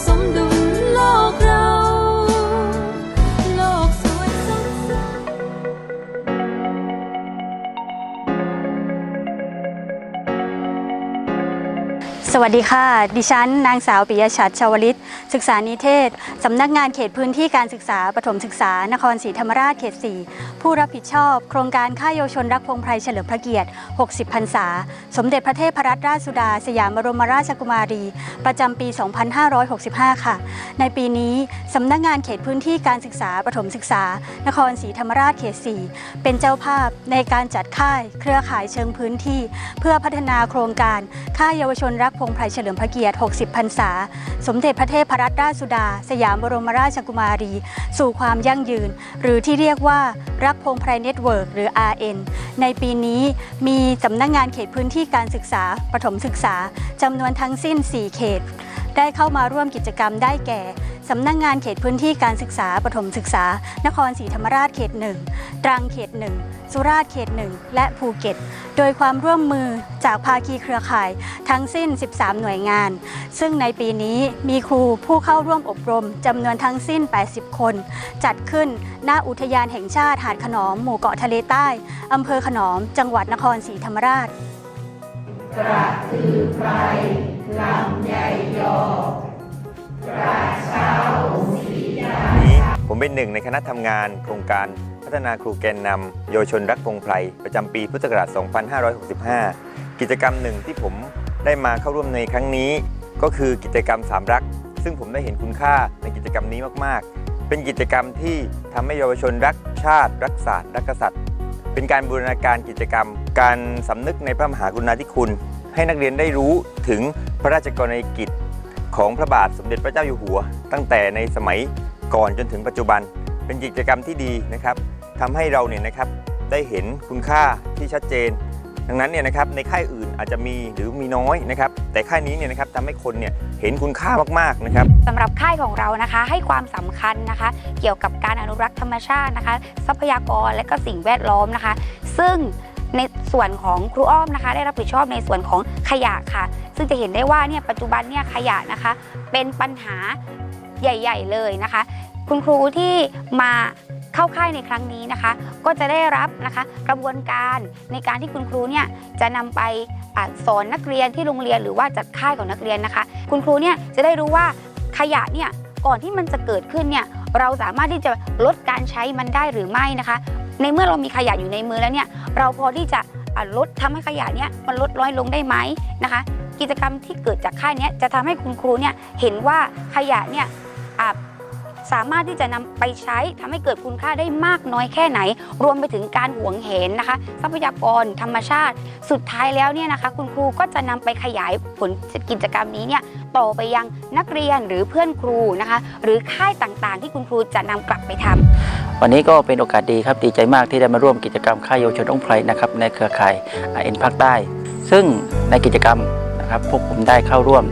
送的 สวัสดีค่ะ ดิฉัน นางสาวปิยชัดชาวลิต ศึกษานิเทศ สำนักงานเขตพื้นที่การศึกษาปฐมศึกษา นครศรีธรรมราชเขต 4 ผู้รับผิดชอบ โครงการค่ายเยาวชนรักพงไพรเฉลิมพระเกียรติ 60 พรรษา สมเด็จพระเทพรัตนราชสุดา สยามบรมราชกุมารี ประจำปี 2565 ค่ะ ในปีนี้ สำนักงานเขตพื้นที่การศึกษาปฐมศึกษา นครศรีธรรมราชเขต 4 เป็นเจ้าภาพในการจัดค่าย เครือข่ายเชิงพื้นที่ เพื่อพัฒนาโครงการค่ายเยาวชนรักพงไพรเฉลิมพระเกียรติ 60 พรรษา สมเด็จพระเทพรัตนราชสุดา สยามบรมราชกุมารี สู่ความยั่งยืน หรือที่เรียกว่ารักพงไพรเน็ตเวิร์กหรือ RN ในปีนี้มีสำนักงานเขตพื้นที่การศึกษาประถมศึกษาจำนวนทั้งสิ้น 4 เขต ได้เข้ามาร่วมกิจกรรมได้แก่ สำนักงานเขตพื้นที่การศึกษาปฐมศึกษา นครศรีธรรมราชเขต 1 ตรังเขต 1 สุราษฎร์เขต 1 และภูเก็ต โดยความร่วมมือจากภาคีเครือข่ายทั้งสิ้น 13 หน่วยงาน ซึ่งในปีนี้มีครูผู้เข้าร่วมอบรมจำนวนทั้งสิ้น 80 คน จัดขึ้นหน้าอุทยานแห่งชาติหาดขนอมหมู่เกาะทะเลใต้อำเภอขนอม จังหวัดนครศรีธรรมราช กระตือรือร้นี้ผม เป็นหนึ่งในคณะทำงาน โครงการพัฒนาครูแกนนำเยาวชนรักพงไพรประจำปีพุทธศักราช 2565 กิจกรรมหนึ่งที่ผมได้มาเข้าร่วมในครั้งนี้ ก็คือกิจกรรมสามรัก ซึ่งผมได้เห็นคุณค่าในกิจกรรมนี้มากๆ เป็นกิจกรรมที่ทำให้เยาวชนรักชาติ รักศาสตร์รักกษัตริย์ เป็นการบูรณาการกิจกรรม การสำนึกในพระมหากรุณาธิคุณ ให้นักเรียนได้รู้ถึงพระราชกรณียกิจของพระบาทสมเด็จพระเจ้าอยู่หัว ตั้งแต่ในสมัย ก่อนจนถึงปัจจุบัน เป็นกิจกรรมที่ดีนะครับทำให้เราเนี่ยนะครับได้เห็นคุณค่าที่ชัดเจน ดังนั้นเนี่ยนะครับในค่ายอื่นอาจจะมีหรือมีน้อยนะครับแต่ค่ายนี้เนี่ยนะครับทำให้คนเนี่ยเห็นคุณค่ามากๆนะครับสำหรับค่ายของเรานะคะให้ความสำคัญนะคะ เกี่ยวกับการอนุรักษ์ธรรมชาตินะคะ ทรัพยากรและก็สิ่งแวดล้อมนะคะ ซึ่งในส่วนของครูอ้อมนะคะ ได้รับผิดชอบในส่วนของขยะค่ะ ซึ่งจะเห็นได้ว่าเนี่ยปัจจุบันเนี่ยขยะนะคะ เป็นปัญหา ใหญ่ ๆ เลยนะคะ คุณครูที่มาเข้าค่ายในครั้งนี้นะคะ ก็จะได้รับนะคะกระบวนการในการที่คุณครูเนี่ยจะนำไปอสอนนักเรียนที่โรงเรียนหรือว่าจัดค่ายของนักเรียนนะคะ คุณครูเนี่ยจะได้รู้ว่าขยะเนี่ยก่อนที่มันจะเกิดขึ้นเนี่ยเราสามารถที่จะลดการใช้มันได้หรือไม่นะคะ ในเมื่อเรามีขยะอยู่ในมือแล้วเนี่ยเราพอที่จะลดทำให้ขยะเนี่ยมันลดน้อยลงได้ไหมนะคะ กิจกรรมที่เกิดจากค่ายเนี้ยจะทำให้คุณครูเนี่ยเห็นว่าขยะเนี่ย สามารถที่จะนำไปใช้ทำให้เกิดคุณค่าได้มากน้อยแค่ไหน รวมไปถึงการหวงเห็นนะคะ ทรัพยากรธรรมชาติ สุดท้ายแล้วเนี่ยนะคะ คุณครูก็จะนำไปขยายผลกิจกรรมนี้เนี่ยต่อไปยังนักเรียนหรือเพื่อนครูนะคะ หรือค่ายต่างๆ ที่คุณครูจะนำกลับไปทำวันนี้ก็เป็นโอกาสดีครับดีใจมากที่ได้มาร่วมกิจกรรมค่ายเยาวชนองไพรนะครับในเครือข่ายเอ็นภาคใต้ ซึ่งในกิจกรรมนะครับพวกผมได้เข้าร่วม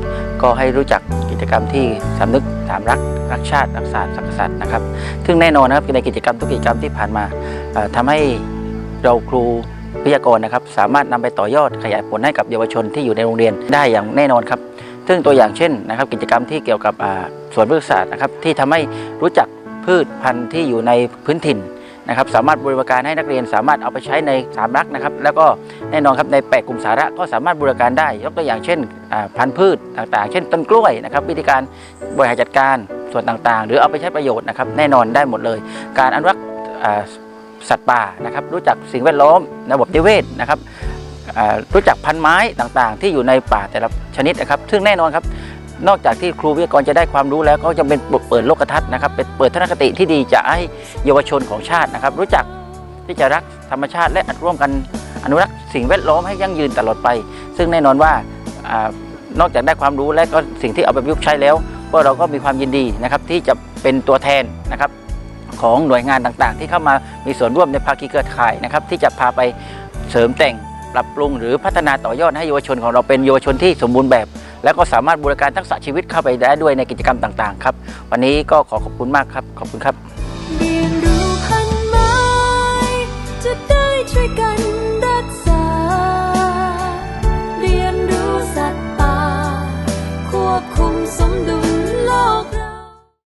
ก็ให้รู้จักกิจกรรมที่สำนึก ถามรักรักชาติรักศาสตร์รักกษัตริย์นะครับ ซึ่งแน่นอนนะครับในกิจกรรมทุกกิจกรรมที่ผ่านมาเอ่อทำให้เราครูวิทยากรนะครับ สามารถนำไปต่อยอดขยายผลให้กับเยาวชนที่อยู่ในโรงเรียนได้อย่างแน่นอนครับ ซึ่งตัวอย่างเช่นนะครับ กิจกรรมที่เกี่ยวกับสวนพฤกษศาสตร์นะครับที่ทำให้รู้จักพืชพันธุ์ที่อยู่ในพื้นถิ่น นะครับสามารถบริการให้นักเรียนสามารถเอาไปใช้ในสามรักนะครับ แล้วก็แน่นอนครับในแปดกลุ่มสาระก็สามารถบริการได้ ยกตัวอย่างเช่นพันธุ์พืชต่างๆ เช่นต้นกล้วยนะครับวิธีการบริหารจัดการส่วนต่างๆ หรือเอาไปใช้ประโยชน์นะครับแน่นอนได้หมดเลย การอนุรักษ์สัตว์ป่านะครับรู้จักสิ่งแวดล้อมระบบนิเวศนะครับรู้จักพันธุ์ไม้ต่างๆ ที่อยู่ในป่าแต่ละชนิดนะครับ ซึ่งแน่นอนครับ นอกจากที่ครูวิทยากรจะได้ความรู้แล้วก็จะเป็นเปิดโลกทัศน์นะครับเป็นเปิดทัศนคติที่ดีจะให้เยาวชนของชาตินะครับ รู้จักที่จะรักธรรมชาติและร่วมกันอนุรักษ์สิ่งแวดล้อมให้ยั่งยืนตลอดไป ซึ่งแน่นอนว่าอนอกจากได้ความรู้และก็สิ่งที่เอาไปประยุกต์ใช้แล้วพวกเราก็มีความยินดีนะครับที่จะเป็นตัวแทนนะครับของหน่วยงานต่างๆ ที่เข้ามามีส่วนร่วมในภาคีเครือข่ายนะครับที่จะพาไปเสริมแต่งปรับปรุงหรือพัฒนาต่อยอดให้เยาวชนของเราเป็นเยาวชนที่สมบูรณ์แบบ แล้วก็สามารถบูรการทักษะชีวิตเข้าไปได้ด้วยในกิจกรรมต่างๆครับ วันนี้ก็ขอขอบคุณมากครับ ขอบคุณครับเรียนรู้พันไม้จะได้ช่วยกันรักษา เรียนรู้สัตว์ป่าควบคุมสมดุล